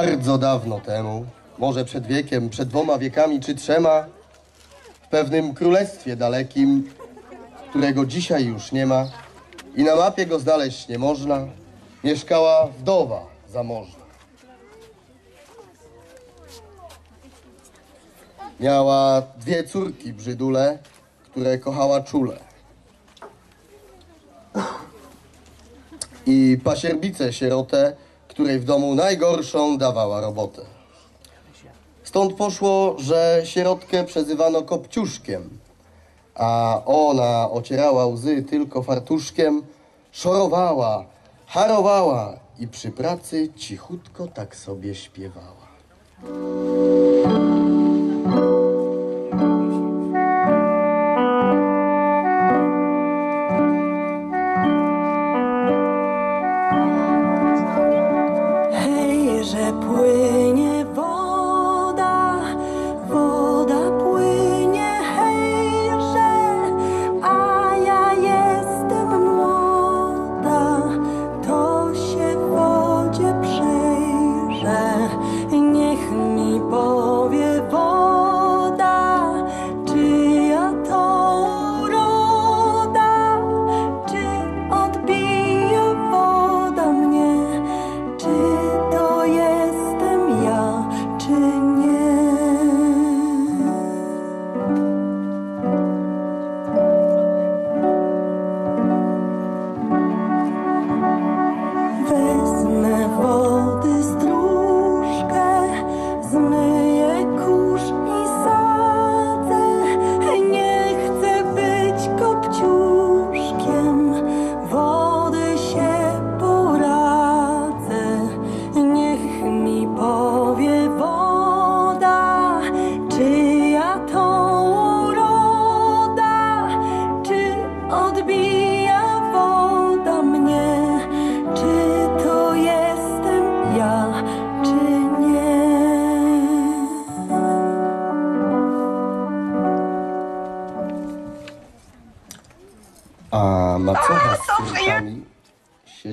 Bardzo dawno temu, może przed wiekiem, przed dwoma wiekami czy trzema, w pewnym królestwie dalekim, którego dzisiaj już nie ma i na mapie go znaleźć nie można, mieszkała wdowa zamożna. Miała dwie córki brzydule, które kochała czule. I pasierbicę sierotę, której w domu najgorszą dawała robotę. Stąd poszło, że sierotkę przezywano kopciuszkiem, a ona ocierała łzy tylko fartuszkiem, szorowała, harowała i przy pracy cichutko tak sobie śpiewała.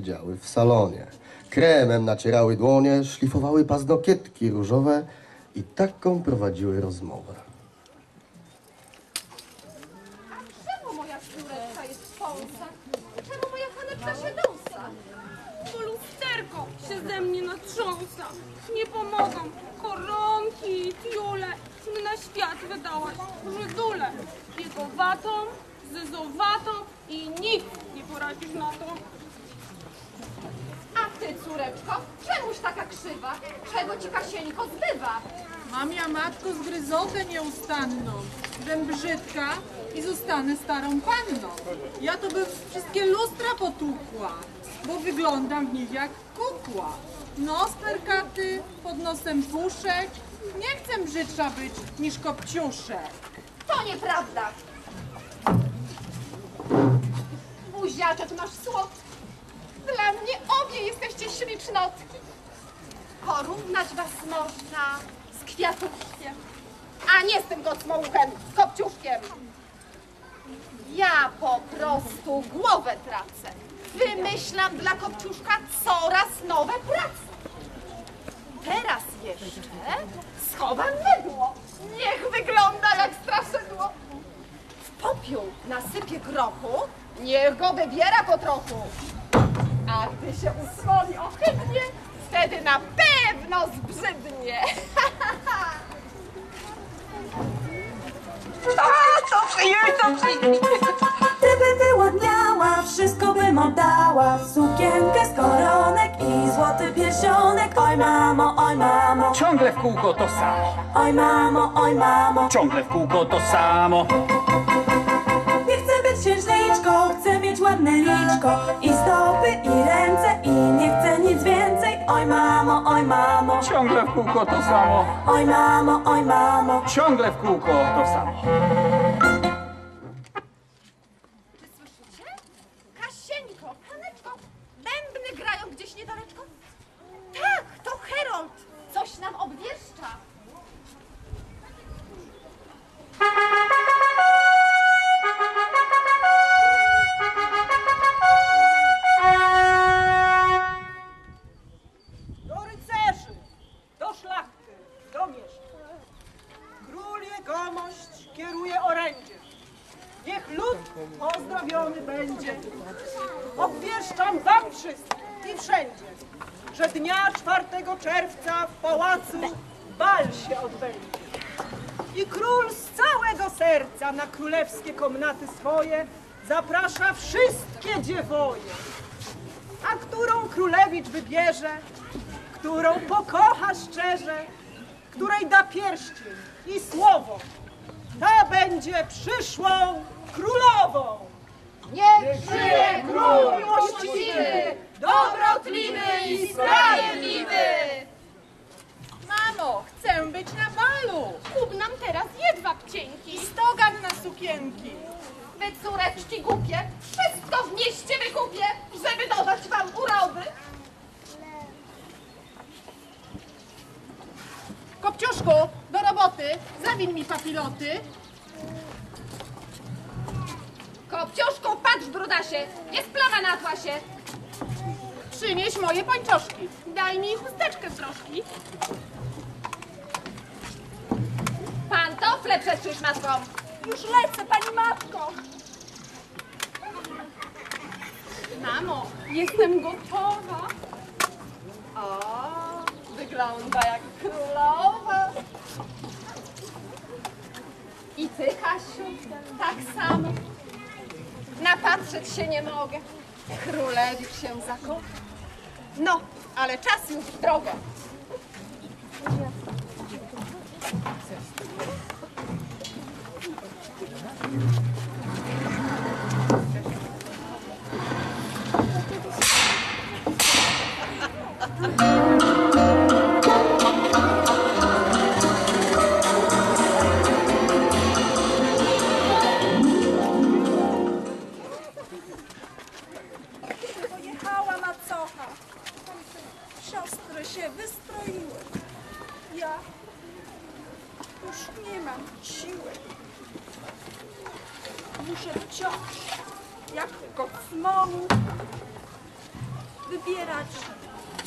Siedziały w salonie. Kremem nacierały dłonie, szlifowały paznokietki różowe i taką prowadziły rozmowę. Czemu moja córeczka jest w pąsach? Czemu moja Haneczka się dąsa? Bo lusterko się ze mnie natrząsa. Nie pomogą koronki, tiule. Mnie na świat wydałaś żydule. Biegowatą, zyzowatą i nikt nie poradzisz na to. Ty, córeczko, czemuś taka krzywa? Czego ci Kasieńko zbywa? Mam ja matko zgryzotę nieustanną, żem brzydka i zostanę starą panną. Ja to bym wszystkie lustra potłukła, bo wyglądam w nich jak kukła. Nos perkaty, pod nosem puszek, nie chcę brzydsza być niż kopciuszek. To nieprawda. Buziaczek masz słodki. Dla mnie obie jesteście ślicznotki. Porównać was można z kwiatuszkiem, a nie z tym gocmołuchem, kopciuszkiem. Ja po prostu głowę tracę. Wymyślam dla kopciuszka coraz nowe prace. Teraz jeszcze schowam mydło. Niech wygląda jak straszydło. W popiół nasypię grochu, niech go wybiera po trochu. A gdy się usłoni ohydnie, wtedy na pewno zbrzydnie. Gdyby wyładniała, wszystko bym oddała Sukienkę z koronek i złoty pierścionek. Oj mamo, oj mamo, Ciągle w kółko to samo, oj mamo, oj mamo. Ciągle w kółko to samo. Nie chcę być księżniczką, chcę mieć ładne liczko I Ciągle w kółko to samo, oj mamo, oj mamo ciągle w kółko to samo. Obwieszczam wam wszystkim i wszędzie, że dnia 4 czerwca w pałacu bal się odbędzie. I król z całego serca na królewskie komnaty swoje zaprasza wszystkie dziewoje. A którą królewicz wybierze, którą pokocha szczerze, której da pierścień i słowo, ta będzie przyszłą królową. Niech żyje król miłościwy, dobrotliwy i sprawiedliwy! Mamo, chcę być na balu. Kup nam teraz jedwab cienki. Stogan na sukienki. Wy córeczki głupie, wszystko w mieście wykupię, żeby dodać wam urody. Kopciuszku, do roboty. Zawin mi papiloty. Kopciuszku, patrz brudasie, jest plama na atłasie. Przynieś moje pończoszki. Daj mi chusteczkę troszki. Pantofle przestrzyż matką. Już lecę, pani matko. Mamo, jestem gotowa. O, wygląda jak królowa. I ty, Kasiu, tak samo. Napatrzeć się nie mogę. Królewicz się zakocha. No, ale czas już w drogę. Pojechała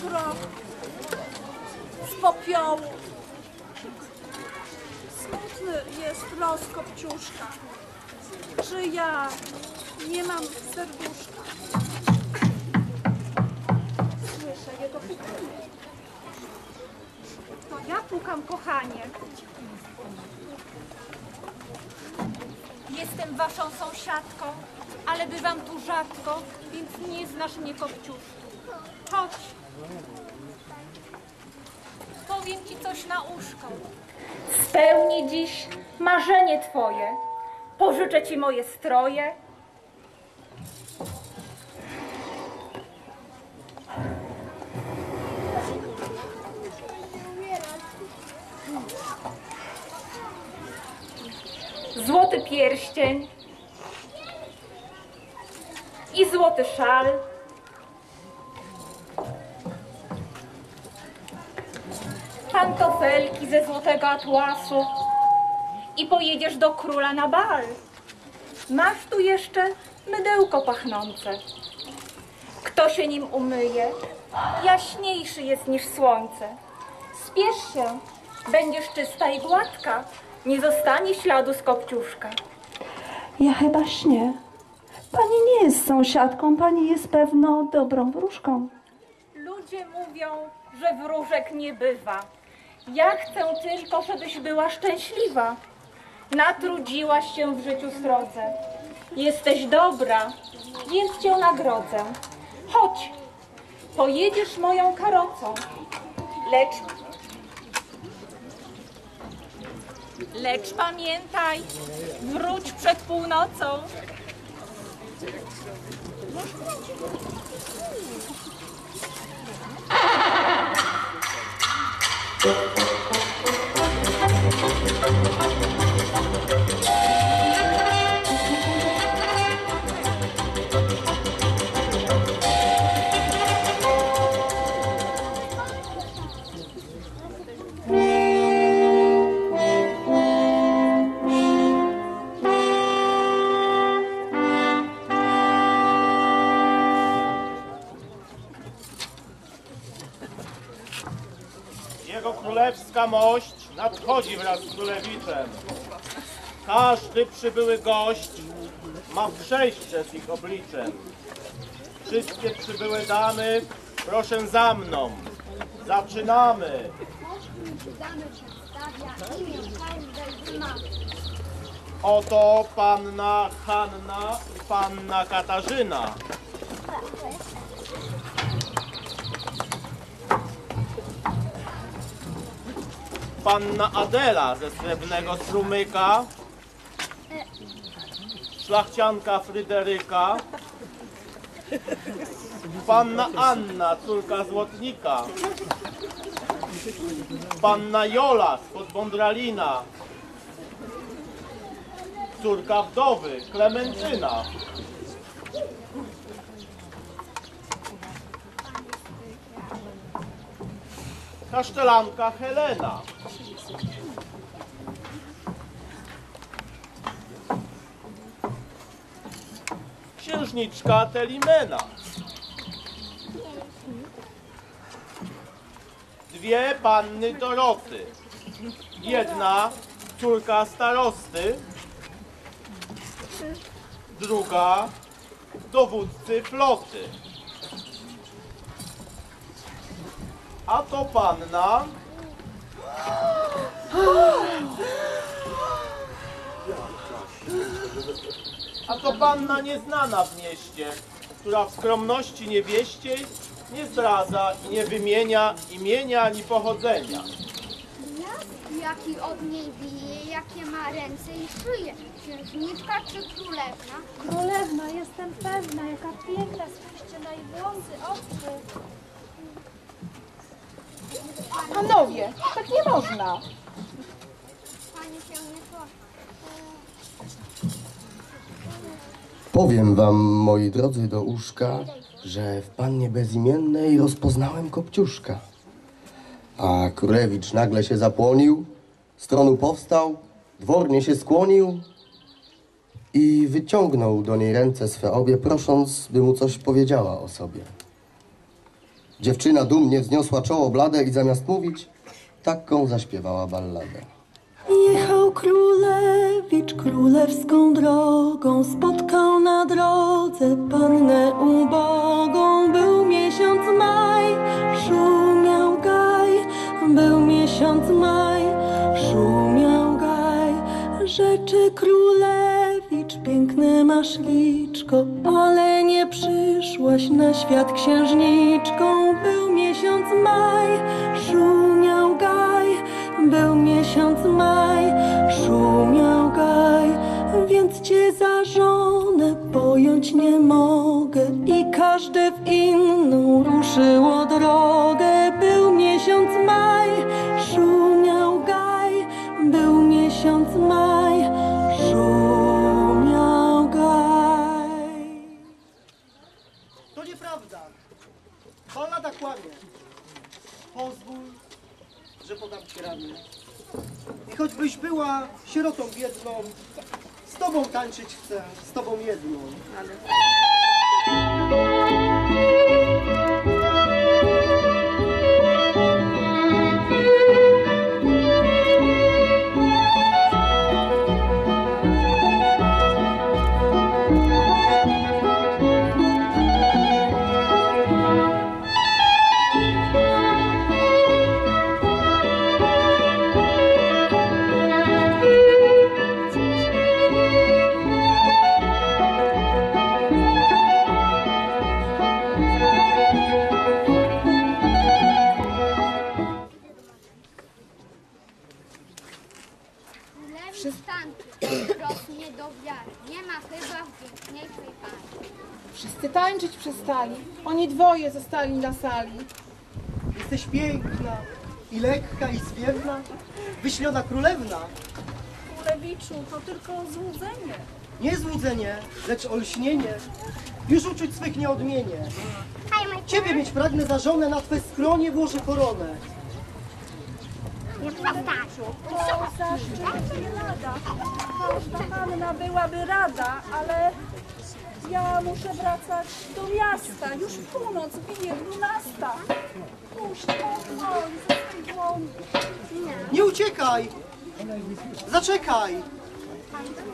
grob z popiołu. Smutny jest los Kopciuszka, że ja nie mam serduszka. Słyszę jego pukanie. To ja pukam, kochanie. Jestem waszą sąsiadką, ale bywam tu rzadko, więc nie znasz mnie, Kopciuszku. Chodź. Powiem ci coś na uszko. Spełni dziś marzenie twoje. Pożyczę ci moje stroje. Złoty pierścień i złoty szal. Pantofelki ze złotego atłasu i pojedziesz do króla na bal. Masz tu jeszcze mydełko pachnące. Kto się nim umyje, jaśniejszy jest niż słońce. Spiesz się, będziesz czysta i gładka, nie zostanie śladu z kopciuszka. Ja chyba śnię. Pani nie jest sąsiadką, pani jest pewno dobrą wróżką. Ludzie mówią, że wróżek nie bywa. Ja chcę tylko, żebyś była szczęśliwa. Natrudziłaś się w życiu srodze. Jesteś dobra, więc cię nagrodzę. Chodź, pojedziesz moją karocą. Lecz... Lecz pamiętaj, wróć przed północą. Jego królewska mość nadchodzi wraz z królewiczem. Każdy przybyły gość ma przejść przez ich obliczem. Wszystkie przybyłe damy, proszę za mną. Zaczynamy. Z. Oto panna Hanna i panna Katarzyna. Panna Adela ze srebrnego strumyka. Szlachcianka Fryderyka. Panna Anna, córka złotnika. Panna Jola spod Bądralina. Córka wdowy, Klementyna. Kasztelanka Helena. Księżniczka Telimena. Dwie panny Doroty. Jedna córka starosty, druga dowódcy floty. A to panna. A to panna nieznana w mieście, która w skromności niewieściej nie zdradza i nie wymienia imienia ani pochodzenia. Jaki od niej bije, jakie ma ręce i szyję. Księżniczka czy królewna? Królewna, jestem pewna, jaka piękna, spójrzcie na jej włosy, oczy. Panowie, tak nie można. Powiem wam, moi drodzy, do uszka, że w pannie bezimiennej rozpoznałem kopciuszka. A królewicz nagle się zapłonił, z tronu powstał, dwornie się skłonił i wyciągnął do niej ręce swe obie, prosząc, by mu coś powiedziała o sobie. Dziewczyna dumnie wzniosła czoło blade i zamiast mówić, taką zaśpiewała balladę. Jechał królewicz królewską drogą, spotkał na drodze pannę ubogą. Był miesiąc maj, szumiał gaj, był miesiąc maj, szumiał gaj. Rzeczy królewicz, piękne masz liczko, ale nie przyszłaś na świat księżniczką. Był miesiąc maj, szumiał gaj, był miesiąc maj, szumiał gaj, więc cię za żonę pojąć nie mogę i każde w inną ruszyło drogę. Był miesiąc maj, szumiał gaj, był miesiąc maj, kłamie. Pozwól, że podam ci ramię. I choćbyś była sierotą biedną, z tobą tańczyć chcę, z tobą jedną. Królewicz do wiary. Nie ma chyba piękniejszej pani. Wszyscy tańczyć przestali. Oni dwoje zostali na sali. Jesteś piękna i lekka i zwiewna, wyśniona królewna. Królewiczu, to tylko złudzenie. Nie złudzenie, lecz olśnienie. Już uczuć swych nie odmienię. Ciebie mieć pragnę za żonę, na twe skronie włożę koronę. To zaszczyt nie lada. Każda panna byłaby rada, ale ja muszę wracać do miasta. Już północ bije dwunasta. Puść ze swej dłoni. Nie uciekaj! Zaczekaj!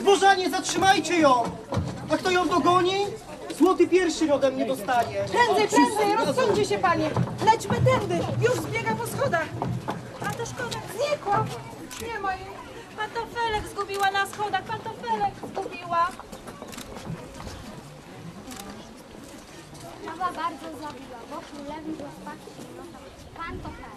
Dworzanie, zatrzymajcie ją! A kto ją dogoni? Złoty pierścień ode mnie dostanie. Prędzej, prędzej, rozsądźcie się panie. Lećmy tędy, już zbiega po schodach. Szkoda, znikła. Nie ma jej. Pantofelek zgubiła na schodach, pantofelek zgubiła. Baba bardzo zabiła, bo no to pan to tak. Pantofelek!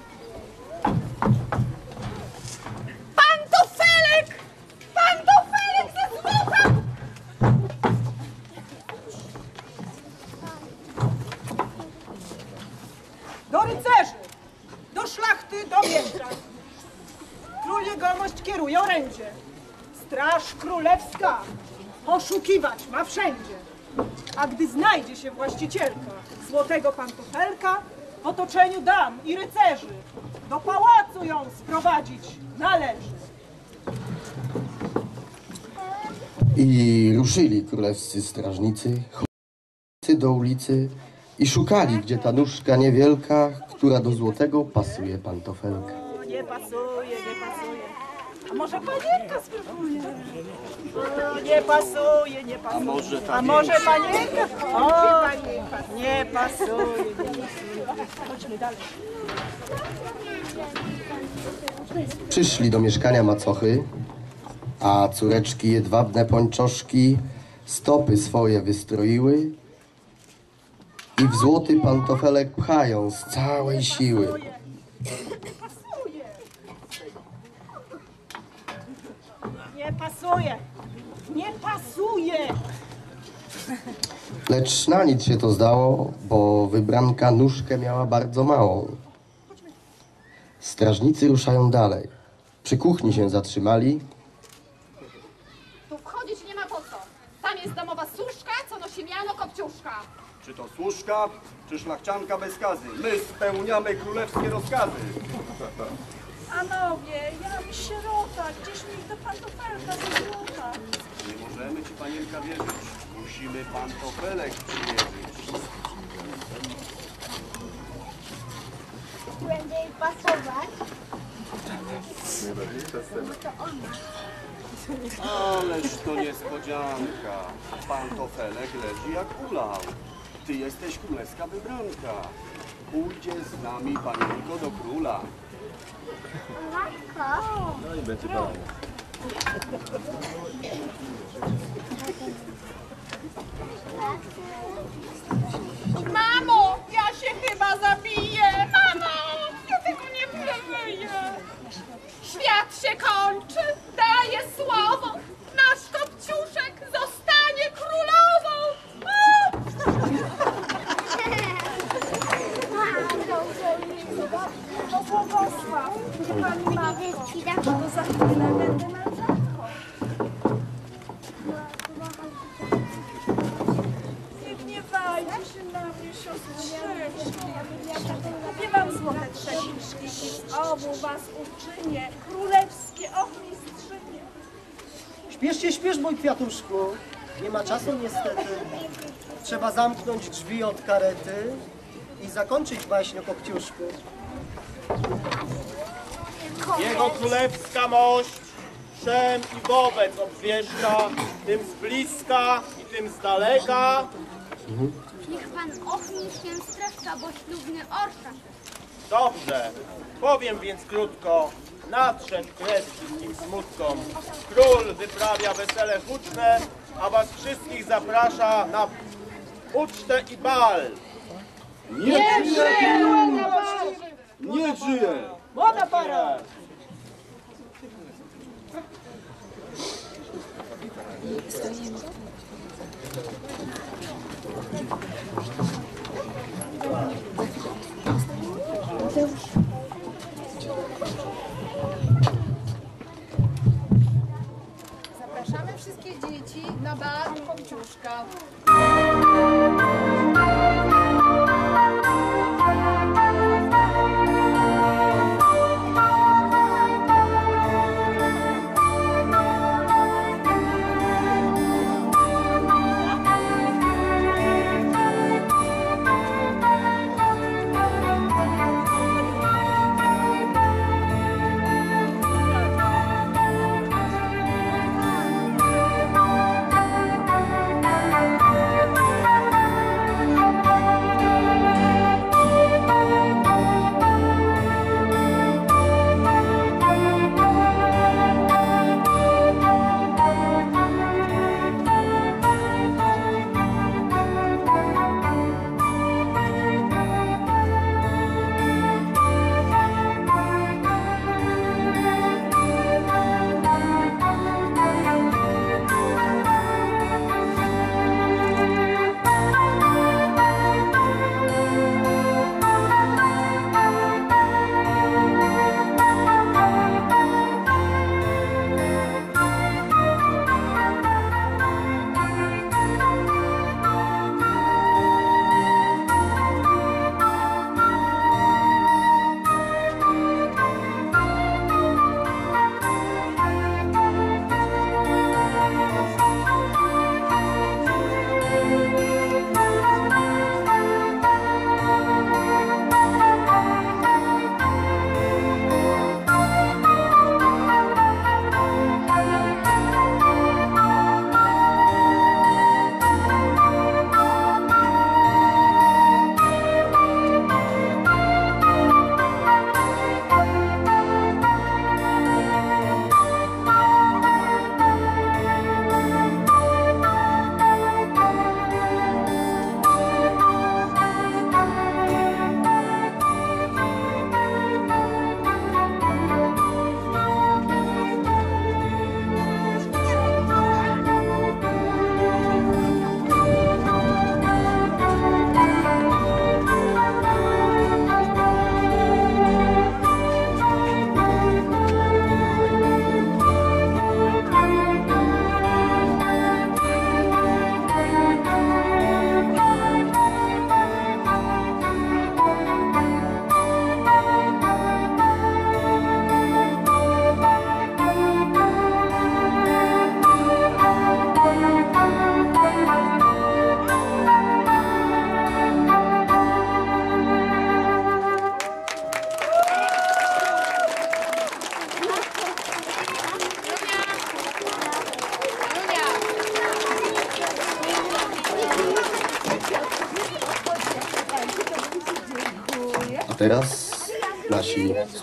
Poszukiwać ma wszędzie. A gdy znajdzie się właścicielka złotego pantofelka, w otoczeniu dam i rycerzy do pałacu ją sprowadzić należy. I ruszyli królewscy strażnicy, chodźcy do ulicy i szukali, gdzie ta nóżka niewielka, która do złotego pasuje pantofelka. O, nie pasuje. A może panienka spróbuje? O, nie pasuje, nie pasuje. A może A może panienka? O, nie pasuje, nie pasuje. Chodźmy dalej. Przyszli do mieszkania macochy, a córeczki jedwabne pończoszki stopy swoje wystroiły i w złoty pantofelek pchają z całej siły. Nie pasuje. Nie pasuje. Lecz na nic się to zdało, bo wybranka nóżkę miała bardzo małą. Strażnicy ruszają dalej. Przy kuchni się zatrzymali, Tu wchodzić nie ma po co. Tam jest domowa służka, co nosi miano kopciuszka. Czy to służka, czy szlachcianka bez skazy? My spełniamy królewskie rozkazy. Panowie, ja sierota, gdzieś mi to pantofelka złota. Nie możemy ci panienka wierzyć. Musimy pantofelek przymierzyć. Będzie jej pasować. Ależ to niespodzianka. Pantofelek leży jak ulał. Ty jesteś królewska wybranka. Pójdzie z nami panienko do króla. Matko. Mamo, ja się chyba zabiję! Mamo, ja tego nie przeżyję! Świat się kończy, daję słowo! Nie ma czasu niestety. Trzeba zamknąć drzwi od karety i zakończyć baśń o kopciuszku. Jego królewska mość wszem i wobec obwieszcza, tym z bliska i tym z daleka. Niech pan ochmistrz się streszcza, bo ślubny orszak. Dobrze, powiem więc krótko, nadszedł kres wszystkim smutkom. Król wyprawia wesele huczne, a was wszystkich zaprasza na ucztę i bal. Nie żyje! Nie żyje! Młoda para. Zapraszamy na bal kopciuszka.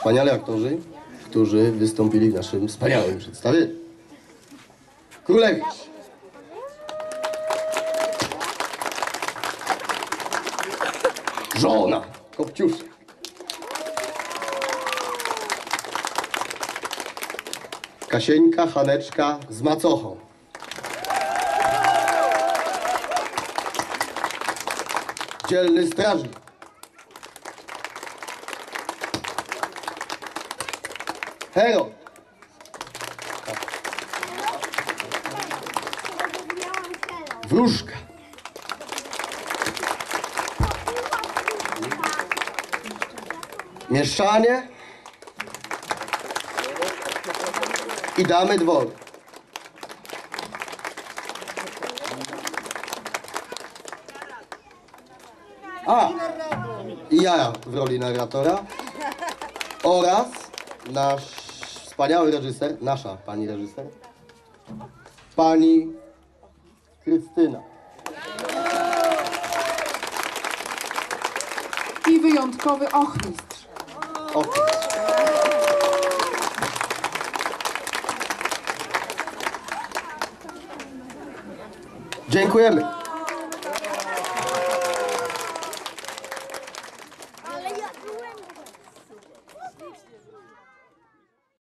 Wspaniali aktorzy, którzy wystąpili w naszym wspaniałym przedstawieniu. Królewicz. Żona. Kopciuszek. Kasieńka, Haneczka z macochą. Dzielny strażnik. Hero. Wróżka. Mieszczanie. I damy dworu. A, i ja w roli narratora oraz nasz wspaniały reżyser, nasza pani reżyser, pani Krystyna. I wyjątkowy ochmistrz. O, Dziękujemy.